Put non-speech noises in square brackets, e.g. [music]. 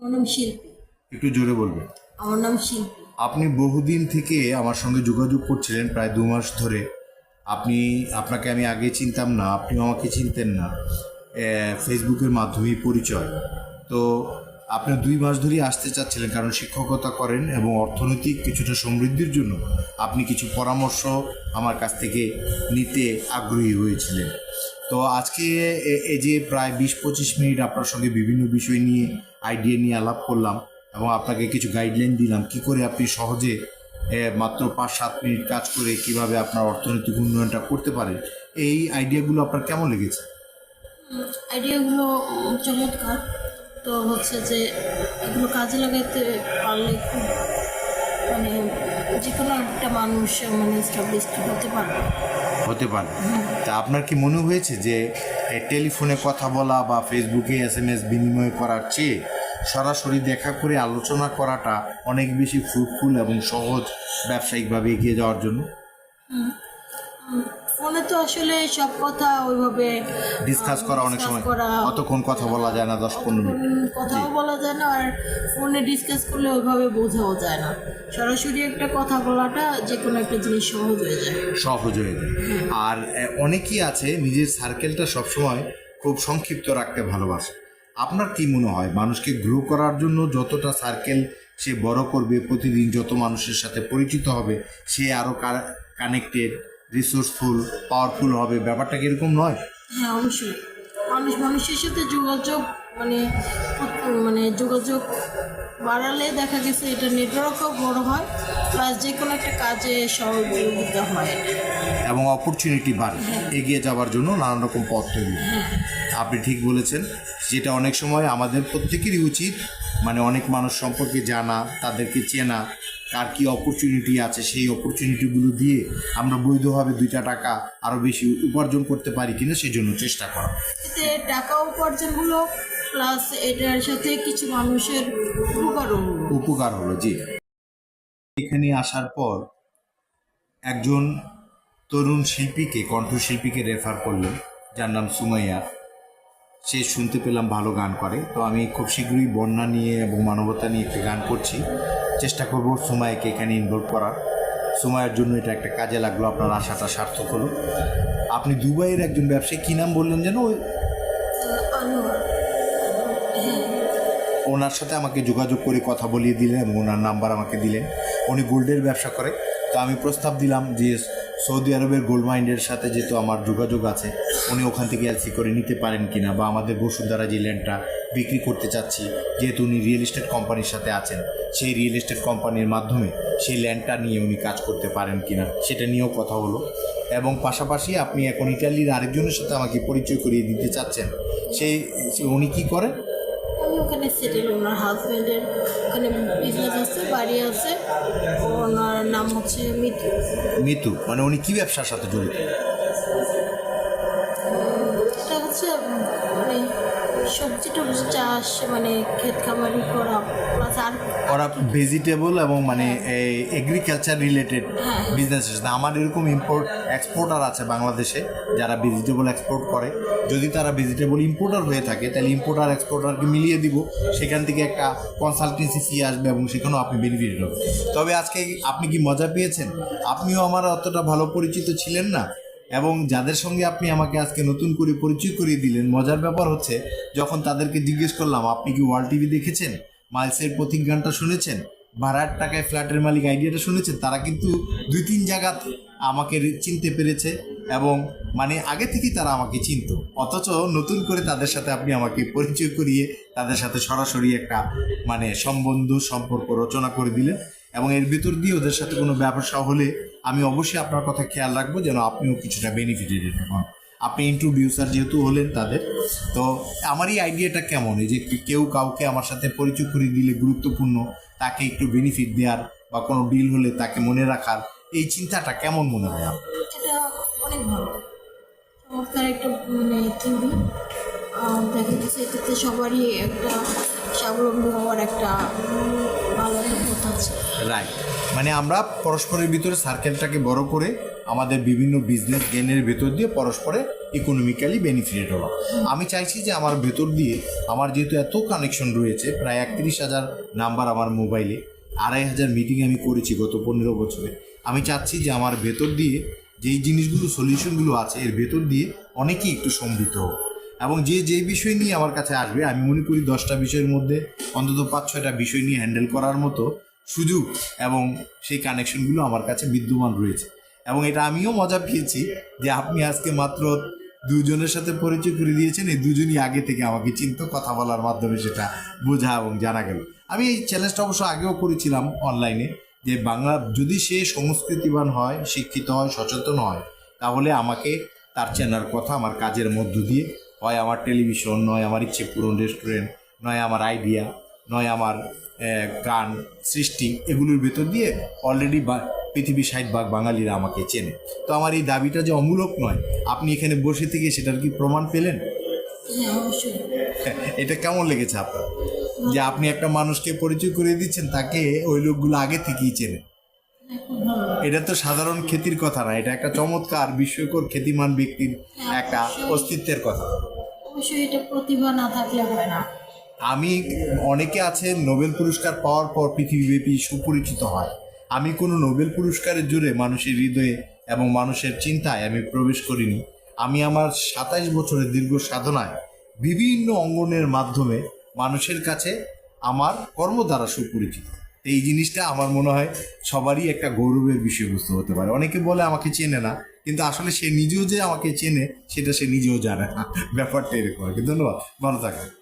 আমার নাম শিল্পী। একটু জোরে বলবেন। আমার নাম শিল্পী। আপনি বহুদিন থেকে আমার সঙ্গে যোগাযোগ করছিলেন প্রায় দু মাস ধরে। আপনি আপনাকে আমি আগে চিনতাম না আপনিও আমাকে চিনতেন না। ফেসবুকের মাধ্যমেই পরিচয়। তো আপনি দুই মাস ধরেই আসতে চাচ্ছিলেন কারণ শিক্ষকতা করেন এবং অর্থনৈতিক কিছুটা সমৃদ্ধির জন্য আপনি কিছু পরামর্শ আমার কাছ থেকে নিতে আগ্রহী হয়েছিলেন। তো আজকে এই যে প্রায় বিশ পঁচিশ মিনিট আপনার সঙ্গে বিভিন্ন বিষয় নিয়ে আইডিয়া নিয়ে আলাপ করলাম এবং আপনাকে কিছু গাইডলাইন দিলাম, কি করে আপনি সহজে মাত্র পাঁচ সাত মিনিট কাজ করে কীভাবে আপনার অর্থনৈতিক উন্নয়নটা করতে পারেন, এই আইডিয়াগুলো আপনার কেমন লেগেছে? আইডিয়াগুলো চমৎকার। তো হচ্ছে যে, এগুলো কাজে লাগাতে পারলে খুব মানে যে কোনো একটা মানুষ মানে স্টাবলিশ হতে পারবে। হতে পারে। তা আপনার কি মনে হয়েছে যে টেলিফোনে কথা বলা বা ফেসবুকে এস এম এস বিনিময় করার চেয়ে সরাসরি দেখা করে আলোচনা করাটা অনেক বেশি ফ্রুটফুল এবং সহজ ব্যবসায়িকভাবে এগিয়ে যাওয়ার জন্য? ফোনে তো আসলে সব কথা ওইভাবে ডিসকাস করা অনেক সময়। অতক্ষণ কথা বলা যায় না দশ পনেরো মিনিট। কথাও বলা যায় না আর ফোনে ডিসকাস করলে ওইভাবে বোঝাও যায় না। সরাসরি একটা কথা বলাটা যে কোনো একটা জিনিস সহজ হয়ে যায়। সহজ হয়ে যায়। আর অনেকেই আছে নিজের সার্কেলটা সবসময় খুব সংক্ষিপ্ত রাখতে ভালোবাসে। আপনার কি মনে হয় মানুষকে গ্রো করার জন্য যতটা সার্কেল সে বড় করবে প্রতিদিন যত মানুষের সাথে পরিচিত হবে সে আরও কানেক্টেড রিসোর্সফুল পাওয়ারফুল হবে। ব্যাপারটা কি এরকম নয়? হ্যাঁ অবশ্যই। মানুষ মানুষের সাথে যোগাযোগ মানে মানে যোগাযোগ বাড়ালে দেখা গেছে এটা নেটওয়ার্কও বড় হয় প্লাস যে কোনো একটা কাজে সহযোগিতা হয়। এবং অপরচুনিটি বাড়ে। এগিয়ে যাওয়ার জন্য নানান রকম পথ তৈরি। আপনি ঠিক বলেছেন যেটা অনেক সময় আমাদের প্রত্যেকেরই উচিত মানে অনেক মানুষ সম্পর্কে জানা তাদেরকে চেনা কার কি অপরচুনিটি আছে সেই অপরচুনিটিগুলো দিয়ে আমরা বৈধভাবে দুইটা টাকা আরও বেশি উপার্জন করতে পারি কিনা সেই জন্য চেষ্টা করা। টাকা উপার্জন হলো প্লাস এটার সাথে কিছু মানুষের উপকার হলো। উপকার হলো জি। এখানে আসার পর একজন তরুণ শিল্পীকে কণ্ঠশিল্পীকে রেফার করলেন যার নাম সুমাইয়া। সে শুনতে পেলাম ভালো গান করে। তো আমি খুব শীঘ্রই বন্যা নিয়ে এবং মানবতা নিয়ে একটি গান করছি। চেষ্টা করব সুমায়কে এখানে ইনভলভ করার। সুমায়ের জন্য এটা একটা কাজে লাগল আপনার আশাটা সার্থক হলো। আপনি দুবাইয়ের একজন ব্যবসায়ী কী নাম বললেন যেন? ওই ওনার সাথে আমাকে যোগাযোগ করে কথা বলিয়ে দিলেন এবং ওনার নাম্বার আমাকে দিলেন। উনি গোল্ডের ব্যবসা করে। তো আমি প্রস্তাব দিলাম যে সৌদি আরবের গোল্ড মাইন্ডের সাথে যেহেতু আমার যোগাযোগ আছে, উনি ওখান থেকে এলসি করে নিতে পারেন কি না বা আমাদের বসুন্ধরা যে ল্যান্ডটা বিক্রি করতে চাচ্ছি, যেহেতু উনি রিয়েল এস্টেট কোম্পানির সাথে আছেন, সেই রিয়েল এস্টেট কোম্পানির মাধ্যমে সেই ল্যান্ডটা নিয়ে উনি কাজ করতে পারেন কি না সেটা নিয়েও কথা হলো। এবং পাশাপাশি আপনি এখন ইটালির আরেকজনের সাথে আমাকে পরিচয় করিয়ে দিতে চাচ্ছেন, সেই, উনি কি করেন? ওখানে সেটেল ওনার হাজব্যান্ডের ওখানে বিজনেস আছে, বাড়ি আছে। ওনার নাম হচ্ছে মিতু। মিতু মানে উনি কি ব্যবসার সাথে জড়িত? সবজি টবজি চাষ মানে ক্ষেত খামারি করা প্লাস আর ওরা ভেজিটেবল এবং মানে এই এগ্রিকালচার রিলেটেড হ্যাঁ। বিজনেস আমার এরকম ইম্পোর্ট এক্সপোর্টার আছে বাংলাদেশে যারা ভেজিটেবল এক্সপোর্ট করে। যদি তারা ভেজিটেবল ইম্পোর্টার হয়ে থাকে তাহলে ইম্পোর্টার এক্সপোর্টারকে মিলিয়ে দিব। সেখান থেকে একটা কনসালটেন্সি ফি আসবে এবং সেখানেও আপনি বেনিফিট হবে। তবে আজকে আপনি কি মজা পেয়েছেন? আপনিও আমার অতটা ভালো পরিচিত ছিলেন না। এবং যাদের সঙ্গে আপনি আমাকে আজকে নতুন করে পরিচয় করিয়ে দিলেন, মজার ব্যাপার হচ্ছে যখন তাদেরকে জিজ্ঞেস করলাম, আপনি কি ওয়ার্ল্ড টিভি দেখেছেন? মাইলসের প্রতীক গানটা শুনেছেন? ভাড়ার টাকায় ফ্ল্যাটের মালিক আইডিয়াটা শুনেছেন? তারা কিন্তু দুই তিন জায়গা আমাকে চিনতে পেরেছে এবং মানে আগে থেকেই তারা আমাকে চিনত। অথচ নতুন করে তাদের সাথে আপনি আমাকে পরিচয় করিয়ে তাদের সাথে সরাসরি একটা মানে সম্বন্ধ, সম্পর্ক রচনা করে দিলেন। এবং এর ভিতর দিয়ে ওদের সাথে কোনো ব্যবসা হলে আমি অবশ্যই আপনার কথা খেয়াল রাখব যেন আপনিও কিছুটা বেনিফিটেড হন। আপনি ইন্ট্রোডিউসার যেহেতু হলেন তাদের, তো আমার এই আইডিয়াটা কেমন? এই যে কেউ কাউকে আমার সাথে পরিচয় করে দিলে গুরুত্বপূর্ণ, তাকে একটু বেনিফিট দেওয়ার বা কোনো ডিল হলে তাকে মনে রাখার, এই চিন্তাটা কেমন মনে হয়? অনেক একটা মানে থিওরি দেখা এটাতে সবারই একটা স্বাবলম্বী হওয়ার একটা রাইট মানে আমরা পরস্পরের ভিতরে সার্কেলটাকে বড় করে আমাদের বিভিন্ন বিজনেস গেনের ভেতর দিয়ে পরস্পরে ইকোনমিক্যালি বেনিফিটেড হলাম। আমি চাইছি যে আমার ভেতর দিয়ে আমার যেহেতু এত কানেকশন রয়েছে, প্রায় একত্রিশ হাজার নাম্বার আমার মোবাইলে আড়াই হাজার মিটিং আমি করেছি গত পনেরো বছরে। আমি চাচ্ছি যে আমার ভেতর দিয়ে যেই জিনিসগুলো সলিউশনগুলো আছে, এর ভেতর দিয়ে অনেকেই একটু সমৃদ্ধ হোক। এবং যে যে বিষয় নিয়ে আমার কাছে আসবে, আমি মনে করি দশটা বিষয়ের মধ্যে অন্তত পাঁচ, ছয়টা বিষয় নিয়ে হ্যান্ডেল করার মতো সুযোগ এবং সেই কানেকশনগুলো আমার কাছে বিদ্যমান রয়েছে। এবং এটা আমিও মজা পেয়েছি যে আপনি আজকে মাত্র দুজনের সাথে পরিচয় করে দিয়েছেন, এই দুজনই আগে থেকে আমাকে চিন্তা, কথা বলার মাধ্যমে সেটা বোঝা এবং জানা গেল। আমি এই চ্যালেঞ্জটা অবশ্য আগেও করেছিলাম অনলাইনে যে বাংলা যদি সে সংস্কৃতিবান হয়, শিক্ষিত হয়, সচেতন হয়, তাহলে আমাকে তার চেনার কথা, আমার কাজের মধ্য দিয়ে হয় আমার টেলিভিশন নয় আমার ইচ্ছে পূরণ রেস্টুরেন্ট নয় আমার আইডিয়া নয় আমার গান সৃষ্টি। এগুলোর ভেতর দিয়ে অলরেডি পৃথিবী ষাট ভাগ বাঙালিরা আমাকে চেনে। তো আমার এই দাবিটা যে অমূলক নয় আপনি এখানে বসে থেকে সেটার কি প্রমাণ পেলেন? হ্যাঁ [laughs] এটা কেমন লেগেছে আপনার? যে আপনি একটা মানুষকে পরিচয় করে দিচ্ছেন তাকে ওই লোকগুলো আগে থেকেই চেনে। এটা তো সাধারণ খ্যাতির কথা না এটা একটা চমৎকার বিস্ময়কর খ্যাতিমান ব্যক্তির একটা অস্তিত্বের কথা। অবশ্যই এটা প্রতিভা না থাকলে হয় না। আমি অনেকে আছে নোবেল পুরস্কার পাওয়ার পর পৃথিবীব্যাপী সুপরিচিত হয়। আমি কোনো নোবেল পুরস্কারের জুড়ে মানুষের হৃদয়ে এবং মানুষের চিন্তায় আমি প্রবেশ করিনি। আমি আমার সাতাইশ বছরের দীর্ঘ সাধনায় বিভিন্ন অঙ্গনের মাধ্যমে মানুষের কাছে আমার কর্ম দ্বারা সুপরিচিত। এই জিনিসটা আমার মনে হয় সবারই একটা গৌরবের বিষয়বস্তু হতে পারে। অনেকে বলে আমাকে চেনে না, কিন্তু আসলে সে নিজেও যে আমাকে চেনে, সেটা সে নিজেও জানে না। ব্যাপারটা এরকম আর কি। ধন্যবাদ। ভালো থাকেন